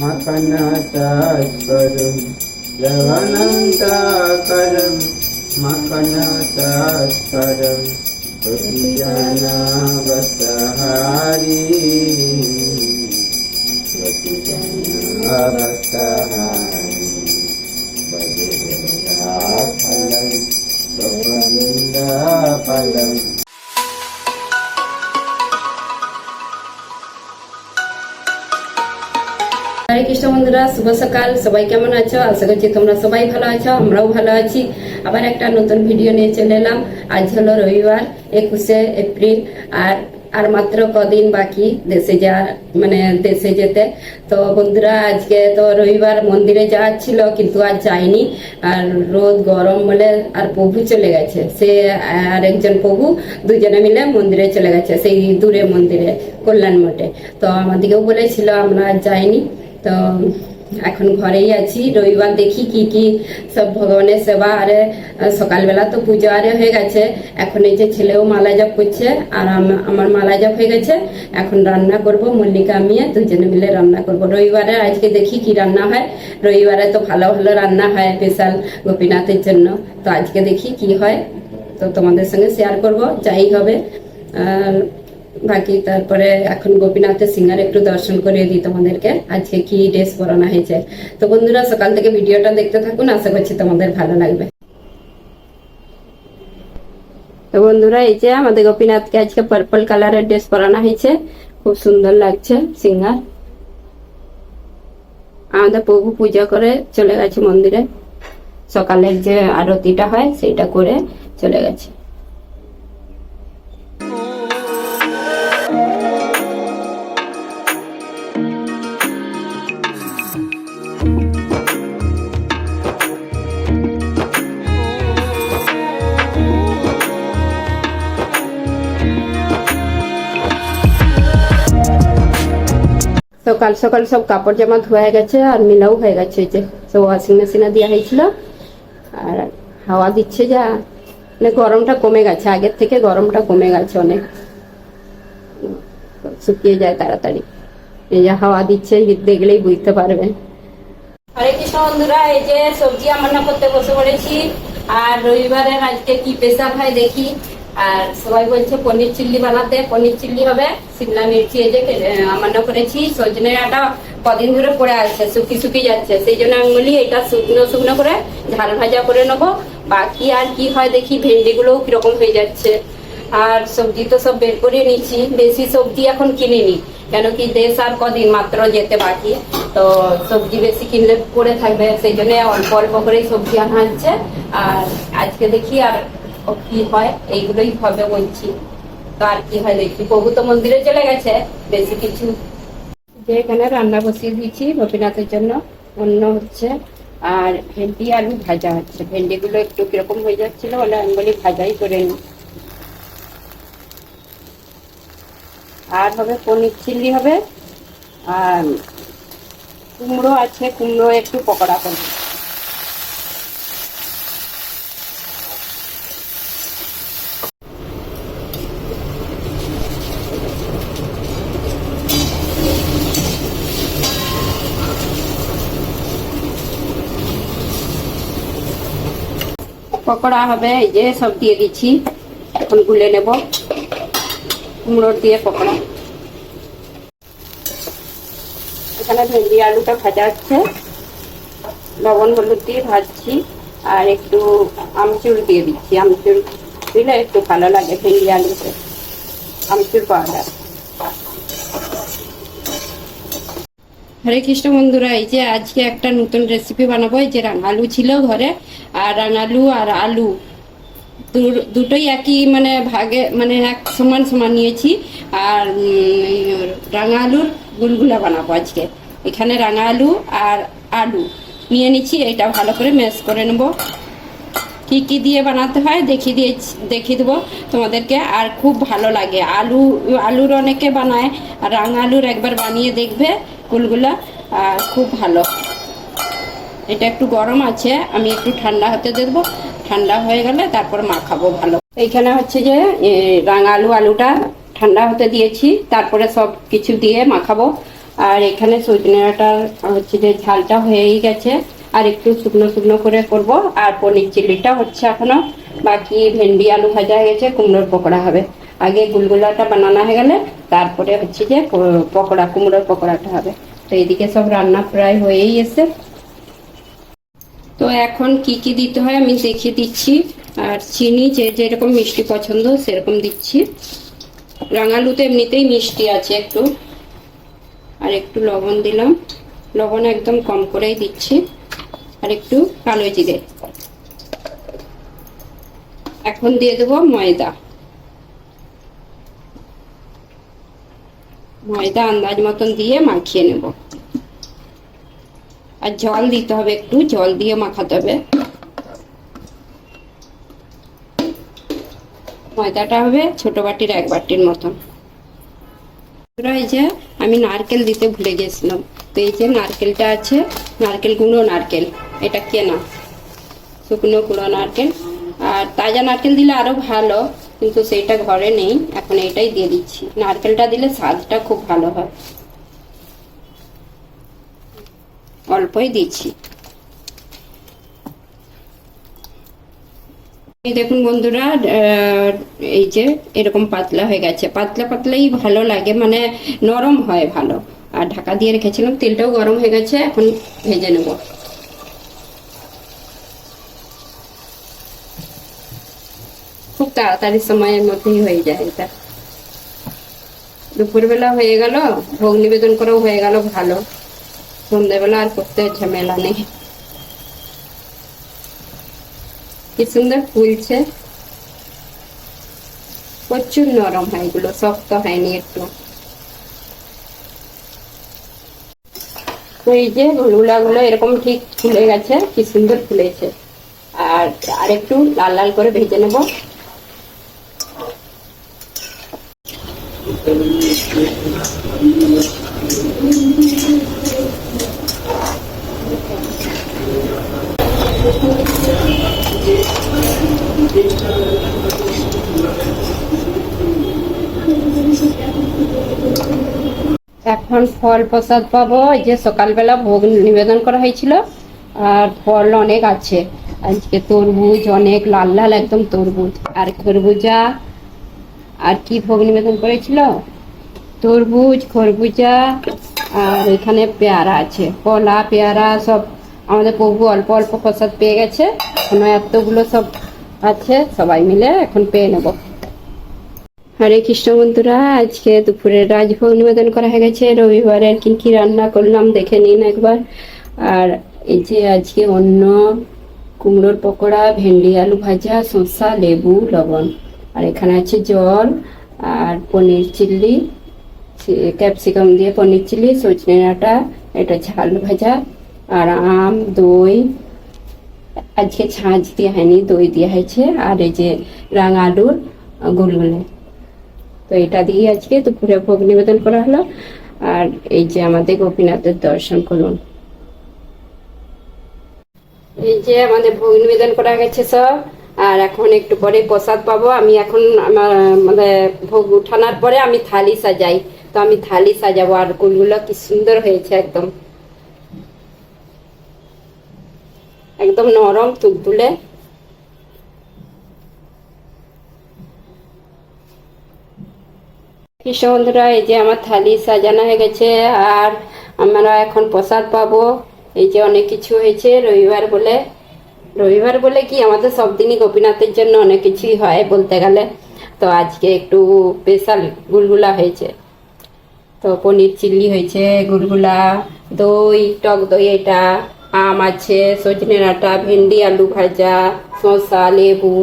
मकनतस्करं लवणन्ताकरं मकनतस्करं प्रतिजनावसहारी प्रतिजनावसहारी भजफलं स्वपन्दफलम् হরে কৃষ্ণ বন্ধুরা, শুভ সকাল। সবাই কেমন আছো? আশা করছি তোমরা সবাই ভালো আছো, আমরাও ভালো আছি। আবার একটা নতুন ভিডিও নিয়ে চলে এলাম। আজ হলো রবিবার, একুশে এপ্রিল, আর আর মাত্র কদিন বাকি দেশে যা মানে দেশে যেতে। তো বন্ধুরা, আজকে তো রবিবার মন্দিরে যাওয়ার ছিল, কিন্তু আর যাইনি। আর রোদ গরম বলে আর প্রভু চলে গেছে। সে আর একজন প্রভু, দুজনে মিলে মন্দিরে চলে গেছে, সেই দূরে মন্দিরে, কল্যাণ মঠে। তো আমাদেরকেও বলেছিল, আমরা আজ যাইনি। তো এখন ঘরেই আছি, রবিবার দেখি কি কি সব ভগবানের সেবা। আরে, সকালবেলা তো পুজো আরে হয়ে গেছে। এখন এই যে ছেলেও মালা জপ করছে, আর আমার মালা জপ হয়ে গেছে। এখন রান্না করব, মল্লিকা, আমি দুজনে মিলে রান্না করব। রবিবারে আজকে দেখি কি রান্না হয়। রবিবারে তো ভালো ভালো রান্না হয় স্পেশাল গোপীনাথের জন্য। তো আজকে দেখি কি হয়। তো তোমাদের সঙ্গে শেয়ার করব, যাই হবে। আর বাকি তারপরে এখন গোপীনাথের সিঙ্গার একটু দর্শন করিয়ে দিই তোমাদেরকে। আজকে কি ড্রেস পরানো হয়েছে। তো বন্ধুরা, সকাল থেকে ভিডিওটা দেখতে থাকুন, আশা করছি তোমাদের ভালো লাগবে। তো বন্ধুরা, এই যে আমাদের গোপীনাথকে আজকে পার্পল কালারের ড্রেস পরানো হয়েছে। খুব সুন্দর লাগছে সিঙ্গার আমাদের প্রভু পূজা করে চলে গেছে মন্দিরে। সকালের যে আরতিটা হয় সেটা করে চলে গেছে। সকাল সকাল সব কাপড় জামা ধোয়া গেছে, আর মিলাও হয়ে গেছে যে। সব ওয়াশিং মেশিনে দেওয়া হয়েছিল। আর হাওয়া দিচ্ছে যা। মানে গরমটা কমে গেছে, আগের থেকে গরমটা কমে গেছে অনেক। শুকিয়ে যায় তাড়াতাড়ি। এই যে হাওয়া দিচ্ছে দেখলেই বুঝতে পারবে। হরে কৃষ্ণ বন্ধুরা, এই যে সবজি রান্না করতে বসে পড়েছি। আর রবিবারের আজকে কি স্পেশাল হয় দেখি। আর সবাই বলছে, পনির চিল্লি বানাতে, পনির চিল্লি হবে। সিমলা মির্চি এই যে রান্না করেছি। সজনে আটা কদিন ধরে পড়ে আছে, শুকি শুকি যাচ্ছে। সেই জন্য আমি বলি, এটা শুকনো শুকনো করে ঝাল ভাজা করে নেব। বাকি আর কি হয় দেখি, ভেন্ডিগুলোও কীরকম হয়ে যাচ্ছে। আর সবজি তো সব বের করে নিচ্ছি বেশি সবজি এখন কিনিনি, কেন কি দেশ আর কদিন মাত্র যেতে বাকি। তো সবজি বেশি কিনলে পড়ে থাকবে, সেই জন্য অল্প অল্প করেই সবজি আনা হচ্ছে। আর আজকে দেখি আর কি হয়? এইগুলোই হবে বলছি। তো আর কি হয় দেখি। প্রভু তো মন্দিরে চলে গেছে, বেশি কিছু। যে এখানে রান্না বসিয়ে দিয়েছি গোপীনাথের জন্য। অন্য হচ্ছে, আর ভেন্ডি আলু ভাজা হচ্ছে। ভেন্ডিগুলো একটু কীরকম হয়ে যাচ্ছিল বলে আমি বলি ভাজাই করে নিই আর হবে পনির চিল্লি হবে, আর কুমড়ো আছে, কুমড়ো একটু পকোড়া করব। পকোড়া হবে, এই যে সব দিয়ে দিচ্ছি। এখন গুলে নেব। কুমড়োর দিয়ে পকোড়া। এখানে ভেন্ডি আলুটা ভাজা হচ্ছে। লবণ হলুদ দিয়ে ভাজছি, আর একটু আমচুর দিয়ে দিচ্ছি। আমচুর দিলে একটু ভালো লাগে ভেন্ডি আলুতে। আমচুর পাউডার হরে কৃষ্ণ বন্ধুরা, এই যে আজকে একটা নতুন রেসিপি বানাবো, এই যে রাঙালু ছিল ঘরে, আর রাঙালু আর আলু। দুটোই একই মানে ভাগে মানে এক সমান সমান নিয়েছি। আর রাঙা আলুর গুলগুলা বানাবো আজকে। এখানে রাঙা আলু আর আলু নিয়ে নিচ্ছি, এটা ভালো করে ম্যাশ করে নেব। কি কি দিয়ে বানাতে হয় দেখিয়ে দিয়ে, দেখিয়ে দেবো তোমাদেরকে। আর খুব ভালো লাগে, আলু, আলুর অনেকে বানায়, আর রাঙা আলুর একবার বানিয়ে দেখবে। গুলগুলা আর খুব ভালো। এটা একটু গরম আছে, আমি একটু ঠান্ডা হতে দেবো ঠান্ডা হয়ে গেলে তারপর মাখাবো ভালো। এইখানে হচ্ছে যে রাঙা আলু, আলুটা ঠান্ডা হতে দিয়েছি, তারপরে সব কিছু দিয়ে মাখাবো। আর এখানে সজনে ডাঁটার হচ্ছে যে ঝালটা হয়েই গেছে, আর একটু শুকনো শুকনো করে করব। আর পনির চিলিটা হচ্ছে এখনও, বাকি ভেন্ডি আলু ভাজা হয়ে গেছে কুমড়োর পকোড়া হবে। আগে গুলগুলাটা বানানো হয়ে গেলে তারপরে হচ্ছে যে পকোড়া, কুমড়োর পকোড়াটা হবে। তো এদিকে সব রান্না প্রায় হয়েই এসে তো এখন কি কি দিতে হয় আমি দেখিয়ে দিচ্ছি। আর চিনি যে যেরকম মিষ্টি পছন্দ সেরকম দিচ্ছি। রাঙালুতে এমনিতেই মিষ্টি আছে একটু। আর একটু লবণ দিলাম। লবণ একদম কম করেই দিচ্ছি। আর একটু কালো জিরে এখন দিয়ে দেবো ময়দা। ময়দা আন্দাজ মতন দিয়ে মাখিয়ে নেব। আর জল দিতে হবে একটু, জল দিয়ে মাখাতে হবে। ময়দাটা হবে ছোট বাটির এক বাটির মতন। এই যে আমি নারকেল দিতে ভুলে গেছিলাম। তো এই যে নারকেলটা আছে, নারকেল গুঁড়ো নারকেল, এটা কেনা। শুকনো গুঁড়ো নারকেল। আর তাজা নারকেল দিলে আরও ভালো। কিন্তু সেইটা ঘরে নেই, এখন এটাই দিয়ে দিচ্ছি। নারকেলটা দিলে স্বাদটা খুব ভালো হয়। অল্পই দিচ্ছি। দেখুন বন্ধুরা এই যে এরকম পাতলা হয়ে গেছে। পাতলা পাতলাই ভালো লাগে মানে নরম হয় ভালো। আর ঢাকা দিয়ে রেখেছিলাম, তেলটাও গরম হয়ে গেছে, এখন ভেজে নেব। তাড়াতাড়ি সময়ের মধ্যেই হয়ে যায় এটা। দুপুরবেলা হয়ে গেল, ভোগ নিবেদন করেও হয়ে গেল ভালো। সন্ধ্যেবেলা আর করতে ঝামেলা নেই। কি সুন্দর ফুলছে। প্রচুর নরম হয় এগুলো, শক্ত হয়নি একটু। এই যে গুলা গুলো এরকম ঠিক ফুলে গেছে, কি সুন্দর ফুলেছে। আর আর একটু লাল লাল করে ভেজে নেব। এখন ফল প্রসাদ পাবো। যে সকালবেলা ভোগ নিবেদন করা হয়েছিল, আর ফল অনেক আছে। আজকে তরমুজ অনেক, লাল লাল একদম তরমুজ। আর খরবুজা আর কি ভোগ নিবেদন করেছিল? তরমুজ, খরবুজা, আর এখানে পেয়ারা আছে। কলা, পেয়ারা সব আমাদের প্রভু অল্প অল্প প্রসাদ পেয়ে গেছে। এখনও এতগুলো সব আছে, সবাই মিলে এখন পেয়ে নেব। হরে কৃষ্ণ বন্ধুরা, আজকে দুপুরে রাজভোগ নিবেদন করা হয়ে গেছে। রবিবারের কি কি রান্না করলাম দেখে নিন একবার। আর এই যে আজকে অন্য কুমড়োর পকোড়া, ভেন্ডি, আলু ভাজা, শসা, লেবু, লবণ। আর এখানে আছে জল আর পনির চিল্লি ক্যাপসিকাম দিয়ে পনির চিল্লি, সজনে ডাঁটা, এটা ঝাল ভাজা আর আম, দই। আজকে ছাঁচ দিয়ে হয়নি, দই দেওয়া হয়েছে। আর এই যে রাঙা আলুর গুলগুলে। তো এটা দিয়ে আজকে দুপুরে ভোগ নিবেদন করা হলো। আর এই যে আমাদের গোপীনাথের দর্শন করুন। এই যে আমাদের ভোগ নিবেদন করা গেছে সব। আর এখন একটু পরে প্রসাদ পাবো। আমি এখন আমার মানে ভোগ উঠানোর পরে আমি থালি সাজাই। তো আমি থালি সাজাবো আর কুলগুলো কি সুন্দর হয়েছে একদম। একদম নরম তুলতুলে। কৃষ্ণ বন্ধুরা, এই যে আমার থালি সাজানো হয়ে গেছে আর আমরা এখন প্রসাদ পাবো। এই যে অনেক কিছু হয়েছে রবিবার বলে। রবিবার বলে কি আমাদের সব দিনই গোপীনাথের জন্য অনেক কিছুই হয় বলতে গেলে। তো আজকে একটু স্পেশাল গুলগুলা হয়েছে। তো পনির চিল্লি হয়েছে, গুলগুলা, দই, টক দই এটা, আম আছে, সজনে ডাঁটা, ভেন্ডি, আলু ভাজা, শসা, লেবু,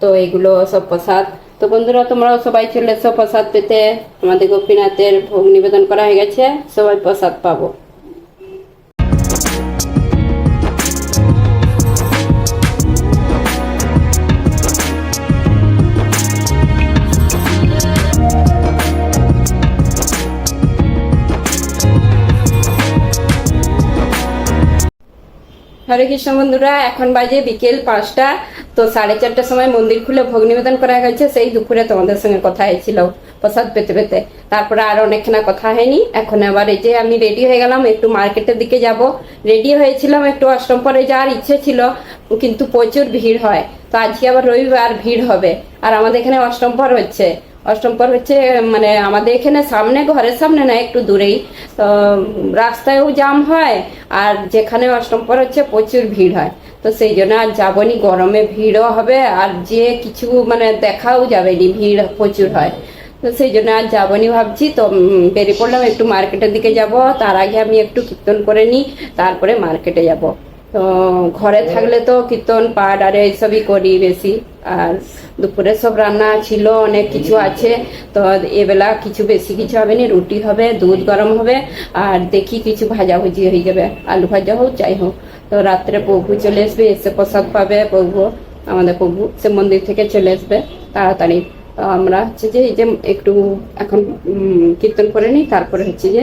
তো এগুলো সব প্রসাদ। তো বন্ধুরা, তোমরাও সবাই চলে এসো প্রসাদ পেতে। আমাদের গোপীনাথের ভোগ নিবেদন করা হয়ে গেছে, সবাই প্রসাদ পাবো। হরে কৃষ্ণ বন্ধুরা, এখন বাজে বিকেল পাঁচটা। তো সাড়ে চারটার সময় মন্দির খুলে ভোগ নিবেদন করা হয়েছে। সেই দুপুরে তোমাদের সঙ্গে কথা হয়েছিল প্রসাদ পেতে পেতে। তারপরে আর অনেকখানা কথা হয়নি। এখন আবার এই যে আমি রেডি হয়ে গেলাম, একটু মার্কেটের দিকে যাব। রেডি হয়েছিলাম একটু অষ্টম পরে যাওয়ার ইচ্ছে ছিল, কিন্তু প্রচুর ভিড় হয়। তো আজকে আবার রবিবার ভিড় হবে। আর আমাদের এখানে অষ্টম পর হচ্ছে। অষ্টম পর হচ্ছে মানে আমাদের এখানে সামনে, ঘরের সামনে না, একটু দূরেই। তো রাস্তায়ও জাম হয়, আর যেখানে অষ্টম পর হচ্ছে প্রচুর ভিড় হয়। তো সেই জন্য আর যাবনি, গরমে ভিড়ও হবে, আর যে কিছু মানে দেখাও যাবেনি, ভিড় প্রচুর হয়। তো সেই জন্য আর যাবনি ভাবছি, তো বেরিয়ে পড়লাম, একটু মার্কেটের দিকে যাব। তার আগে আমি একটু কীর্তন করে নিই, তারপরে মার্কেটে যাব। তো ঘরে থাকলে তো কীর্তন পাঠ আর এইসবই করি বেশি। আর দুপুরে সব রান্না ছিল অনেক কিছু আছে। তো এবেলা কিছু বেশি কিছু হবে না রুটি হবে দুধ গরম হবে আর দেখি কিছু ভাজাভুজি হয়ে যাবে আলু ভাজা হোক যাই হোক। তো রাত্রে প্রভু চলে আসবে এসে প্রসাদ পাবে প্রভু আমাদের প্রভু সে মন্দির থেকে চলে আসবে তাড়াতাড়ি। আমরা হচ্ছে যে এই যে একটু এখন কীর্তন করে নিই, তারপরে হচ্ছে যে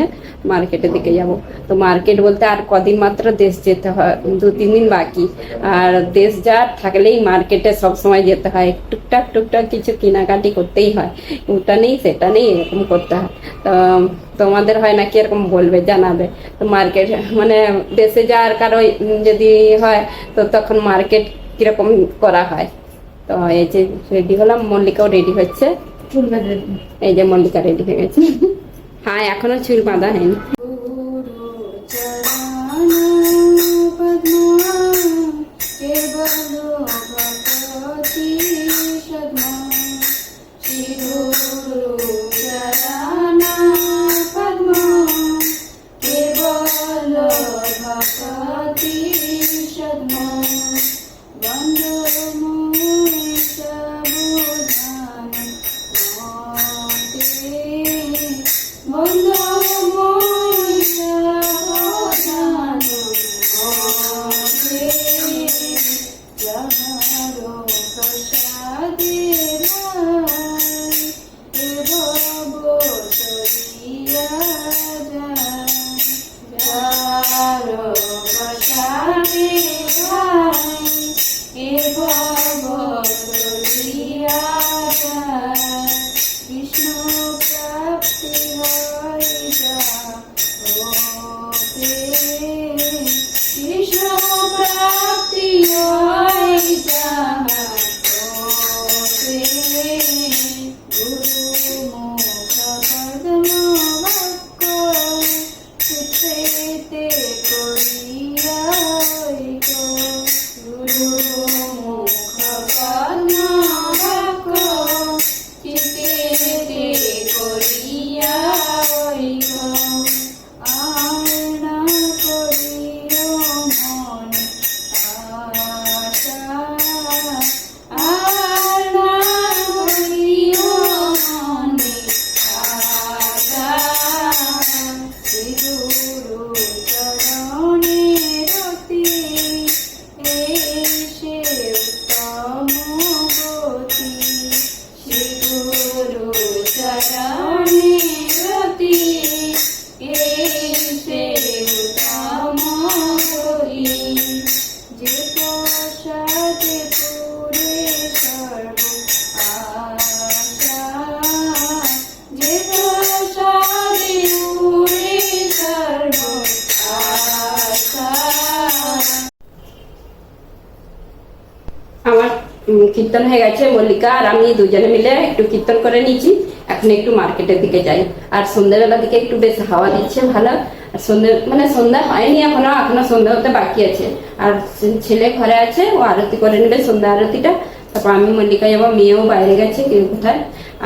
মার্কেটের দিকে যাব। তো মার্কেট বলতে আর কদিন মাত্র দেশ যেতে হয়, দু তিন দিন বাকি। আর দেশ যা থাকলেই মার্কেটে সব সময় যেতে হয়। টুকটাক টুকটাক কিছু কেনাকাটি করতেই হয়। ওটা নেই, সেটা নেই, এরকম করতে হয়। তো তোমাদের হয় নাকি এরকম বলবে, জানাবে? তো মার্কেট মানে দেশে যাওয়ার কারও যদি হয়, তো তখন মার্কেট কীরকম করা হয়? তো এই যে রেডি হলাম মল্লিকাও রেডি হচ্ছে। এই যে মল্লিকা রেডি হয়ে গেছে। হ্যাঁ এখনও চুল বাঁধা হয়নি। কীর্তন হয়ে গেছে, মল্লিকা আর আমি দুজনে মিলে একটু কীর্তন করে নিয়েছি। এখন একটু মার্কেটের দিকে যাই। আর সন্ধ্যাবেলা দিকে একটু বেশ হাওয়া দিচ্ছে, ভালো। আর সন্ধ্যে মানে সন্ধ্যা হয়নি এখনও এখনও সন্ধ্যা হতে বাকি আছে। আর ছেলে ঘরে আছে, ও আরতি করে নেবে সন্ধ্যা আরতিটা। তারপর আমি মল্লিকা যাব, মেয়েও বাইরে গেছে কেউ কোথায়।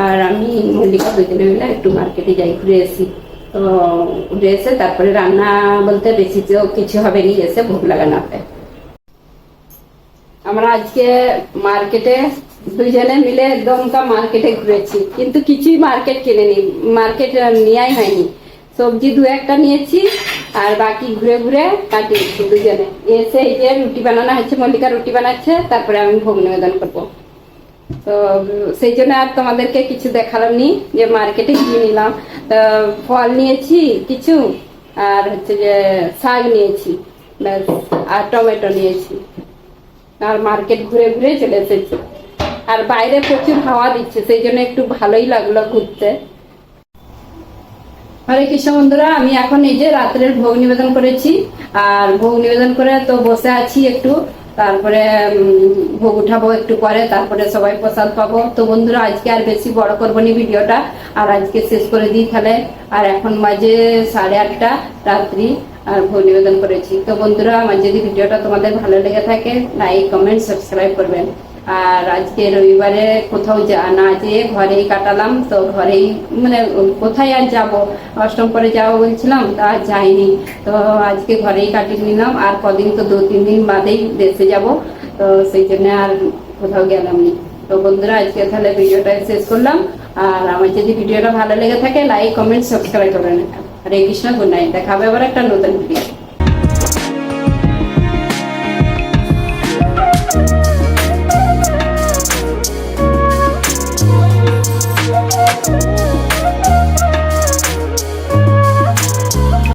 আর আমি মল্লিকা দুজনে মিলে একটু মার্কেটে যাই, ঘুরে এসি তো ঘুরে এসে তারপরে রান্না বলতে বেশি তো কিছু হবে নি, এসে ভোগ লাগানো হবে। আমরা আজকে মার্কেটে দুজনে মিলে দমকা মার্কেটে ঘুরেছি। কিন্তু কিছুই মার্কেট কিনেনি। মার্কেট নেওয়াই হয়নি। সবজি দু একটা নিয়েছি আর বাকি ঘুরে ঘুরে কাটিয়েছি দুজনে এসে এই যে রুটি বানানো হচ্ছে, মল্লিকা রুটি বানাচ্ছে, তারপরে আমি ভোগ নিবেদন করব। তো, সেই জন্য আর তোমাদেরকে কিছু দেখালাম নি, যে মার্কেটে গিয়ে নিলাম। ফল নিয়েছি কিছু, আর হচ্ছে যে শাক নিয়েছি, ব্যাস, আর টমেটো নিয়েছি। আর মার্কেট ঘুরে ঘুরে চলে এসেছি। আর বাইরে প্রচুর হাওয়া দিচ্ছে, সেই জন্য একটু ভালোই লাগল ঘুরতে। হরে কৃষ্ণ বন্ধুরা, আমি এখন এই যে রাত্রের ভোগ নিবেদন করেছি, আর ভোগ নিবেদন করে তো বসে আছি একটু। তারপরে ভোগ উঠাবো একটু পরে, তারপরে সবাই প্রসাদ পাবো। তো বন্ধুরা, আজকে আর বেশি বড় করব নি ভিডিওটা, আর আজকে শেষ করে দিই তাহলে। আর এখন মাঝে সাড়ে আটটা রাত্রি। নিবেদন করেছি। তো বন্ধুরা, আমার যদি ভিডিওটা তোমাদের ভালো লেগে থাকে লাইক কমেন্ট সাবস্ক্রাইব করবেন। আর আজকে রবিবারে কোথাও যা, না যেয়ে ঘরেই কাটালাম। তো ঘরেই মানে কোথায় আর যাব? অষ্টম পরে যাব বলছিলাম, তা আর যাইনি। তো আজকে ঘরেই কাটিয়ে নিলাম। আর কদিন তো দু, তিন দিন বাদেই দেশে যাব। তো সেই জন্য আর কোথাও গেলাম নি। তো বন্ধুরা, আজকে তাহলে ভিডিওটা শেষ করলাম। আর আমার যদি ভিডিওটা ভালো লেগে থাকে লাইক কমেন্ট সাবস্ক্রাইব করে নেবেন হরে কৃষ্ণ গুড নাইট দেখাবে আবার একটা নতুন ভিডিও